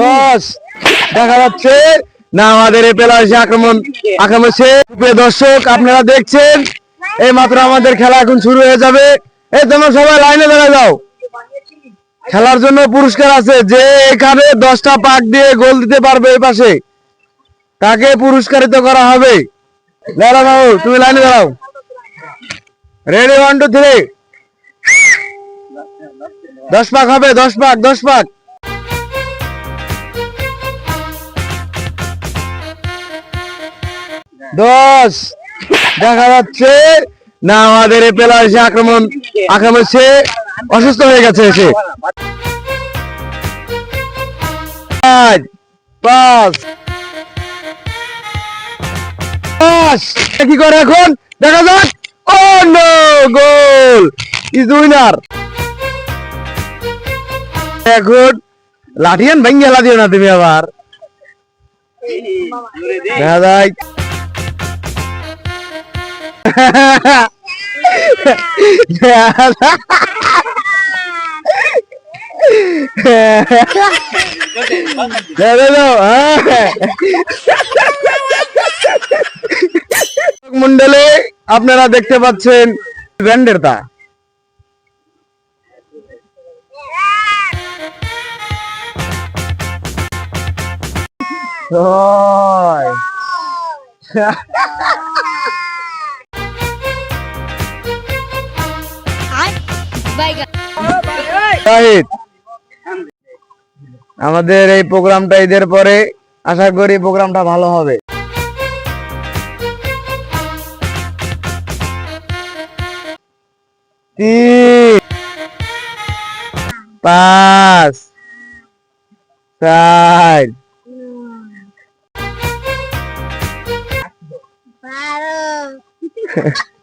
দশ। দেখা যাচ্ছে না আমাদের এই আক্রমণ আক্রমণ সে প্রিয় দর্শক আপনারা দেখছেন এই মাত্র আমাদের খেলা এখন শুরু হয়ে যাবে। এই তোমরা সবাই লাইনে দাঁড়া যাও। খেলার জন্য পুরস্কার আছে। যে এখানে দশটা পাক দিয়ে গোল দিতে পারবে এই পাশে তাকে পুরস্কারিত করা হবে। দাঁড়াও বাবু তুমি লাইনে দাঁড়াও। রেডি ওয়ান টু থ্রি দশ পাক হবে দশ পাক দশ পাক। দশ। দেখা যাচ্ছে না আমাদের পেলা এসে আক্রমণ আক্রমণ সে অসুস্থ হয়ে গেছে এসে। কি করে এখন? দেখা যাক। ও গোল। Is winner. এখন লাঠিয়ান ভেঙে গেলা দিও না তুমি আবার। দেখা যায় মন্ডলে আপনারা দেখতে পাচ্ছেন ব্র্যান্ডের তা ছয় আমাদের এই প্রোগ্রামটা ঈদের পরে আশা করি প্রোগ্রামটা ভালো হবে। তিন পাঁচ চার। বারো।